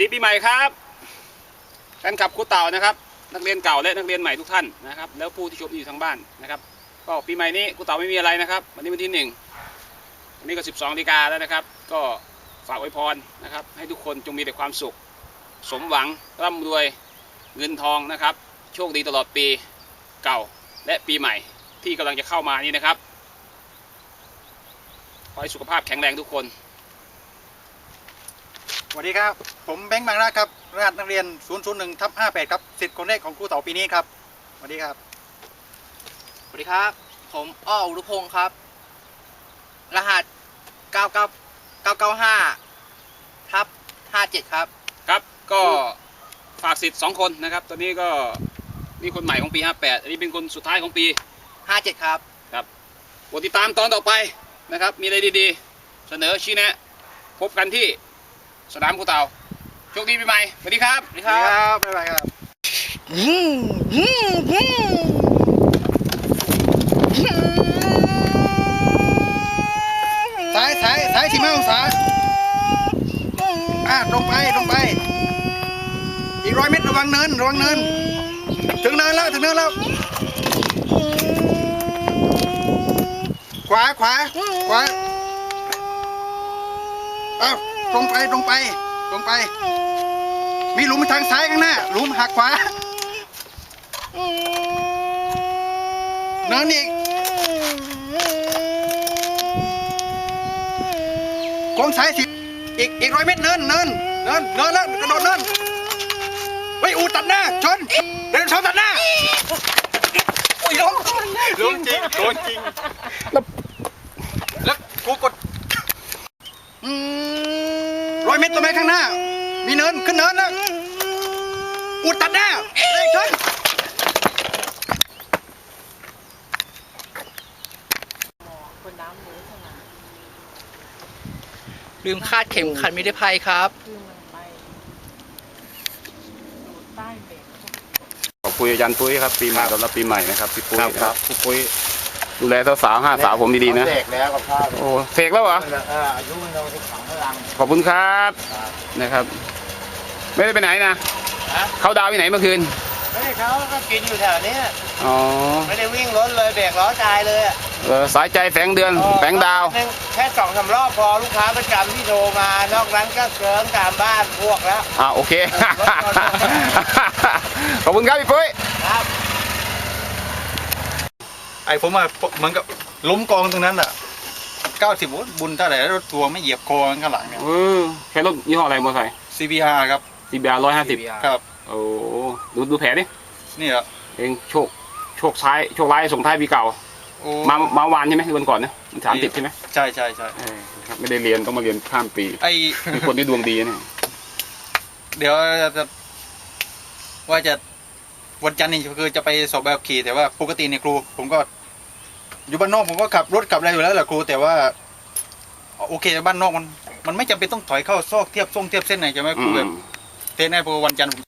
ดีปีใหม่ครับแฟนคลับครูเต่านะครับ นักเรียนเก่าและนักเรียนใหม่ทุกท่านนะครับ แล้วผู้ที่ชมอยู่ทางบ้านนะครับ ก็ปีใหม่นี้ครูเต่าไม่มีอะไรนะครับ วันนี้วันที่หนึ่งวันนี้ก็ 12นาฬิกาแล้วนะครับ ก็ฝากไว้พรนะครับ ให้ทุกคนจงมีแต่ความสุข สมหวังร่ำรวยเงินทองนะครับ โชคดีตลอดปีเก่าและปีใหม่ที่กำลังจะเข้ามานี้นะครับขอให้สุขภาพแข็งแรงทุกคน วัสดีครับ ผมแบงค์บางรักครับรหัสนักเรียน 001ทับ58 ครับสิทธิ์คนแรกของครูเต่าปีนี้ครับสวัสดีครับ สวัสดีครับ ผมอ้ออุรุพงศ์ครับ รหัส 99 995ทับ57 ครับ ครับก็ฝากสิทธิ์สองคนนะครับ ตอนนี้ก็นี่คนใหม่ของปี 58 อันนี้เป็นคนสุดท้ายของปี 57 ครับโปรดติดตามตอนต่อไปนะครับ มีอะไรดีๆ เสนอชี้แนะ พบกันที่ สนามกูเต่าโชคดีปีใหม่สวัสดีครับสวัสดีสวัสดีครับบ๊ายบายครับซ้ายซ้ายซ้ายสิบห้าองศาอ่าตรงไปตรงไป อีกร้อยเมตรระวังเนินระวังเนิน ถึงเนินแล้วถึงเนินแล้ว ขวาขวาขวาเอ้า ตรงไปตรงไป ตรงไป มีหลุมทางซ้ายข้างหน้า หลุมหักขวาเนินอีกกองซ้ายสิอีกอีกร้อยเมตรเนินเนินเนินเนินแล้วกระโดดเนินเฮ้ยอูตัดหน้าชนเดินชนตัดหน้าโอ้ยล้มล้มจริงโดนจริง แล้วกูกดร้อยเม ตรตัวแม่ข้างหน้า มีเนินขึ้นเนินแล้วอุดตัดหน้าเลยชนลืมคาดเข็มขัดมิตรภัยครับ ขอบคุณอาจารย์ปุ้ยครับปีใหม่ต้อนรับปีใหม่นะครับพี่ปุ้ยครับนะครับพี่ปุ้ย ดูแลสาวๆห้าสาวผมดีๆนะเด็กแล้วกับข้าวโอ้เสกแล้วเหรอเอออายุมันเราที่ขังพลังขอบคุณครับนะครับ ไม่ได้ไปไหนนะฮะเขาดาวน์ที่ไหนเมื่อคืนเฮ้ยเขาก็กินอยู่แถวเนี้ยอ๋อไม่ได้วิ่งรถเลยเบรกล้อตายเลยอะเออสายใจแฝงเดือนแฝงดาวแค่สองสามรอบพอลูกค้าประจำที่โทรมานอกนั้นก็เกินตามบ้านพวกแล้วอ่าโอเคขอบคุณครับพี่ปุ้ยครับ ไอ้ผมอะเหมือนกับล้มกองตรงนั้นอะเก้าสิบบุญเท่าไหร่แล้วรถทัวร์ไม่เหยียบคอข้างหลังเนี่ยเออแค่รถยี่ห้ออะไรมอเตอร์ไซค์ CBR ครับ CBR ร้อยห้าสิบครับ โอ้ดูดูแผลดิ นี่เหรอเองโชค โชคซ้าย โชคร้ายส่งท้ายปีเก่า โอ้มามาวานใช่ไหมวันก่อนนะสามสิบใช่ไหมใช่ใช่ใช่เออครับไม่ได้เรียนต้องมาเรียนข้ามปีไอ้เป็นคนที่ดวงดีนะเนี่ย เดี๋ยวจะว่าจะวันจันทร์นี่คือจะไปสอบแบบขี่แต่ว่าปกติเนี่ยครู ผมก็ อยู่บ้านนอกผมก็ขับรถขับอะไรอยู่แล้วแหละครูแต่ว่า โอเคบ้านนอกมัน มันไม่จำเป็นต้องถอยเข้าซอกเทียบทรงเทียบเส้นไหนใช่ไหมคอืรูแบบมเทนให้พอวันจันทร์ผม